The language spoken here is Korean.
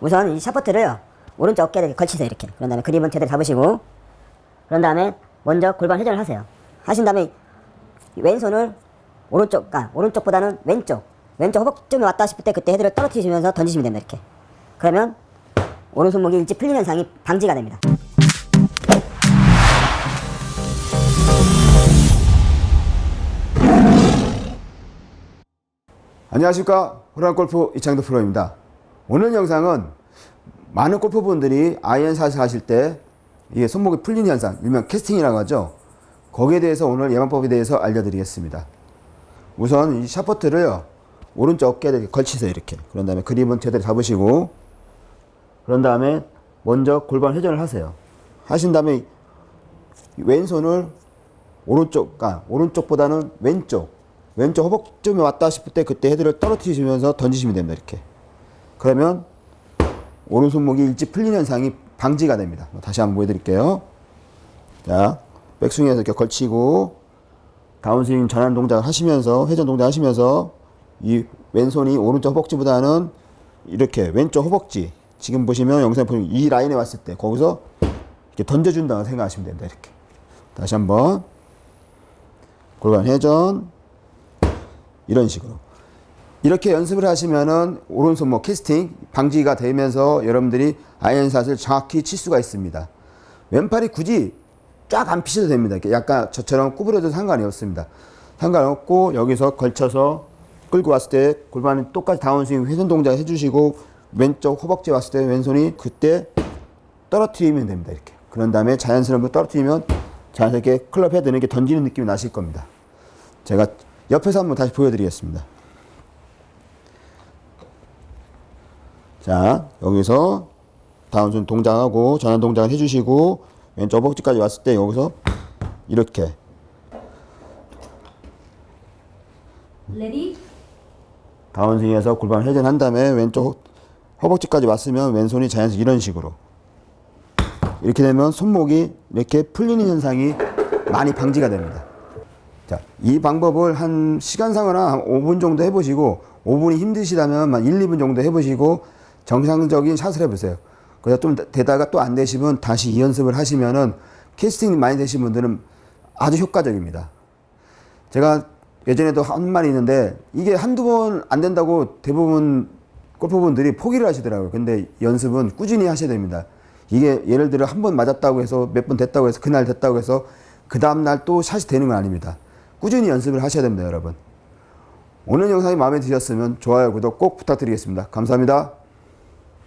우선 이 샤프트를 오른쪽 어깨에 걸치세요 이렇게. 그런 다음에 그립은 제대로 잡으시고. 그런 다음에 먼저 골반 회전을 하세요. 하신 다음에 왼손을 오른쪽 아 오른쪽보다는 왼쪽 왼쪽 허벅쯤에 왔다 싶을 때 그때 헤드를 떨어뜨리시면서 던지시면 됩니다 이렇게. 그러면 오른손목이 일찍 풀리는 현상이 방지가 됩니다. 안녕하십니까. 호랑골프 이창도 프로입니다 오늘 영상은 많은 골퍼분들이 아이언 샷을 하실 때 이게 손목이 풀리는 현상 일명 캐스팅이라고 하죠 거기에 대해서 오늘 예방법에 대해서 알려드리겠습니다 우선 이 샤퍼트를 오른쪽 어깨에 이렇게 걸치세요 이렇게 그런 다음에 그립은 제대로 잡으시고 그런 다음에 먼저 골반 회전을 하세요 하신 다음에 왼손을 오른쪽, 아, 오른쪽보다는 왼쪽, 왼쪽 허벅쯤에 왔다 싶을 때 그때 헤드를 떨어뜨리시면서 던지시면 됩니다. 이렇게. 그러면 오른손목이 일찍 풀리는 현상이 방지가 됩니다. 다시 한번 보여드릴게요. 자, 백스윙에서 이렇게 걸치고 다운스윙 전환 동작을 하시면서 회전 동작 하시면서 이 왼손이 오른쪽 허벅지보다는 이렇게 왼쪽 허벅지 지금 보시면 영상 보면 이 라인에 왔을 때 거기서 이렇게 던져준다고 생각하시면 됩니다. 이렇게. 다시 한번 골반 회전 이런 식으로 이렇게 연습을 하시면은 오른손목 캐스팅 방지가 되면서 여러분들이 아이언샷을 정확히 칠 수가 있습니다. 왼팔이 굳이 쫙 안 피셔도 됩니다. 약간 저처럼 구부려도 상관이 없습니다. 상관없고 여기서 걸쳐서 끌고 왔을 때 골반이 똑같이 다운스윙 회전 동작 해주시고 왼쪽 허벅지 왔을 때 왼손이 그때 떨어뜨리면 됩니다. 이렇게. 그런 다음에 자연스럽게 떨어뜨리면 자연스럽게 클럽 헤드는 이렇게 던지는 느낌이 나실 겁니다. 제가 옆에서 한번 다시 보여드리겠습니다. 자, 여기서 다운순 동작하고 전환 동작을 해주시고 왼쪽 허벅지까지 왔을 때 여기서 이렇게. 레디? 다운 스윙에서 골반 회전한 다음에 왼쪽 허벅지까지 왔으면 왼손이 자연스럽게 이런 식으로. 이렇게 되면 손목이 이렇게 풀리는 현상이 많이 방지가 됩니다. 자, 이 방법을 한 시간상으로 한 5분 정도 해보시고 5분이 힘드시다면 한 1, 2분 정도 해보시고 정상적인 샷을 해보세요. 그래서 좀 되다가 또 안 되시면 다시 이 연습을 하시면은 캐스팅 많이 되신 분들은 아주 효과적입니다. 제가 예전에도 한 말이 있는데 이게 한두 번 안 된다고 대부분 골퍼분들이 포기를 하시더라고요. 근데 연습은 꾸준히 하셔야 됩니다. 이게 예를 들어 한 번 맞았다고 해서 몇 번 됐다고 해서 그날 됐다고 해서 그 다음날 또 샷이 되는 건 아닙니다. 꾸준히 연습을 하셔야 됩니다, 여러분. 오늘 영상이 마음에 드셨으면 좋아요, 구독 꼭 부탁드리겠습니다. 감사합니다.